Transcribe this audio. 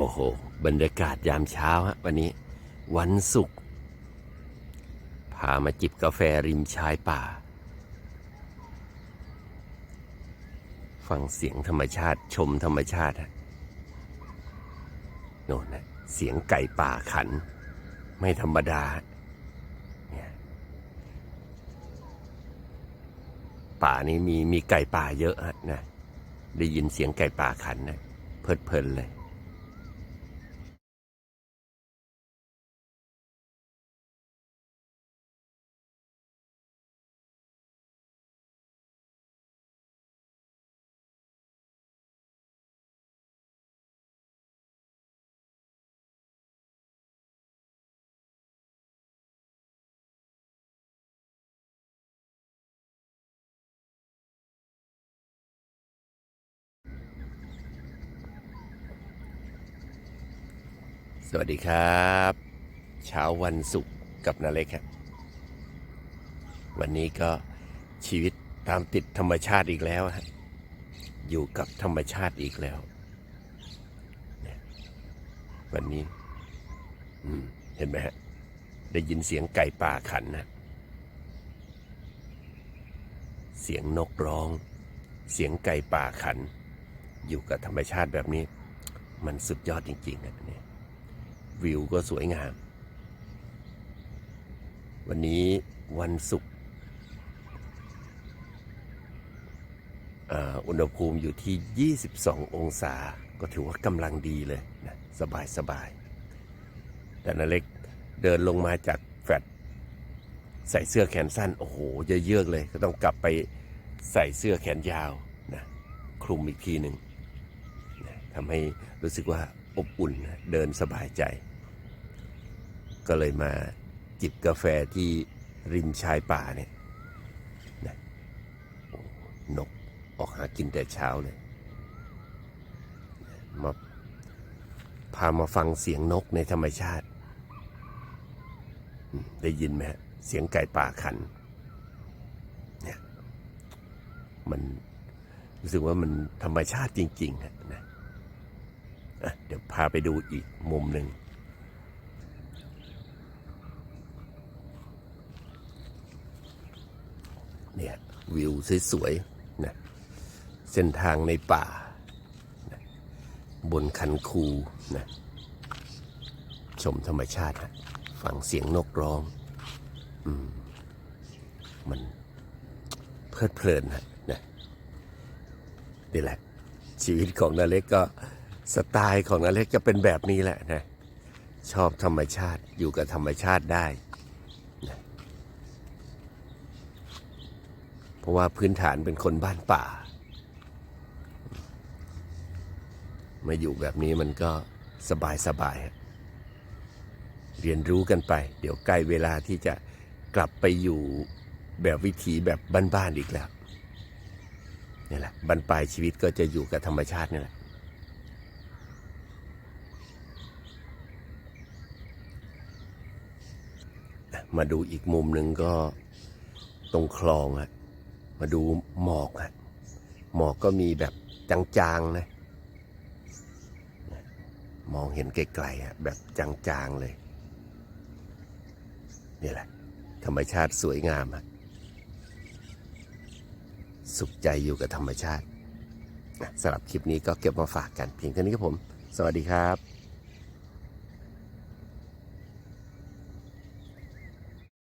โอ้โห บรรยากาศยามเช้าฮะวันนี้วันศุกร์พามาจิบกาแฟริมชายป่า ฟังเสียงธรรมชาติชมธรรมชาติฮะโน่นนะเสียงไก่ป่าขัน ไม่ธรรมดาเนี่ยป่านี้มีมีไก่ป่าเยอะฮะนะได้ยินเสียงไก่ป่าขันนะเพลิดเพลินเลย สวัสดีครับ เช้าวันศุกร์กับนาเล็กครับ วันนี้ก็ชีวิตตามติดธรรมชาติอีกแล้วฮะอยู่กับธรรมชาติอีกแล้ว วันนี้เห็นไหมฮะ ได้ยินเสียงไก่ป่าขันนะ เสียงนกร้อง เสียงไก่ป่าขัน อยู่กับธรรมชาติแบบนี้ มันสุดยอดจริงๆนะเนี่ย วิวก็สวยงาม วันนี้วันศุกร์อุณหภูมิอยู่ที่ 22 องศา ก็ถือว่ากำลังดีเลยนะสบายสบายแต่นาเล็กเดินลงมาจากแฟลตใส่เสื้อแขนสั้น โอ้โหเยอะๆเลย ก็ต้องกลับไปใส่เสื้อแขนยาวนะคลุมอีกทีหนึ่งนะทำให้รู้สึกว่า อบอุ่นเดินสบายใจ ก็เลยมาจิบกาแฟที่ริมชายป่าเนี่ยนะนกออกหากินแต่เช้าเลยมาพามาฟังเสียงนกในธรรมชาติ ได้ยินไหมฮะเสียงไก่ป่าขันเนี่ยมันรู้สึกว่ามันธรรมชาติจริงๆอะนะอะ เดี๋ยวพาไปดูอีกมุมหนึ่งเนี่ยวิวสวยๆนะเส้นทางในป่านะบนคันคูนะชมธรรมชาตินะฟังเสียงนกร้องอมมันเพลิดเพลินนะนะนี่แหละชีวิตของนาเล็กก็ สไตล์ของนาเล็กจะเป็นแบบนี้แหละนะ ชอบธรรมชาติอยู่กับธรรมชาติได้เพราะว่าพื้นฐานเป็นคนบ้านป่า มาอยู่แบบนี้มันก็สบายสบายๆเรียนรู้กันไป เดี๋ยวใกล้เวลาที่จะกลับไปอยู่แบบวิถีแบบบ้านๆอีกแล้วนี่แหละบรรปลายชีวิตก็จะอยู่กับธรรมชาตินี่แหละ มาดูอีกมุมหนึ่งก็ตรงคลองอะมาดูหมอกอะหมอกก็มีแบบจางๆนะ มองเห็นไกลๆอะแบบจางๆเลย นี่แหละ ธรรมชาติสวยงามอะสุขใจอยู่กับธรรมชาติสำหรับคลิปนี้ก็เก็บมาฝากกันเพียงเท่านี้ครับผม สวัสดีครับ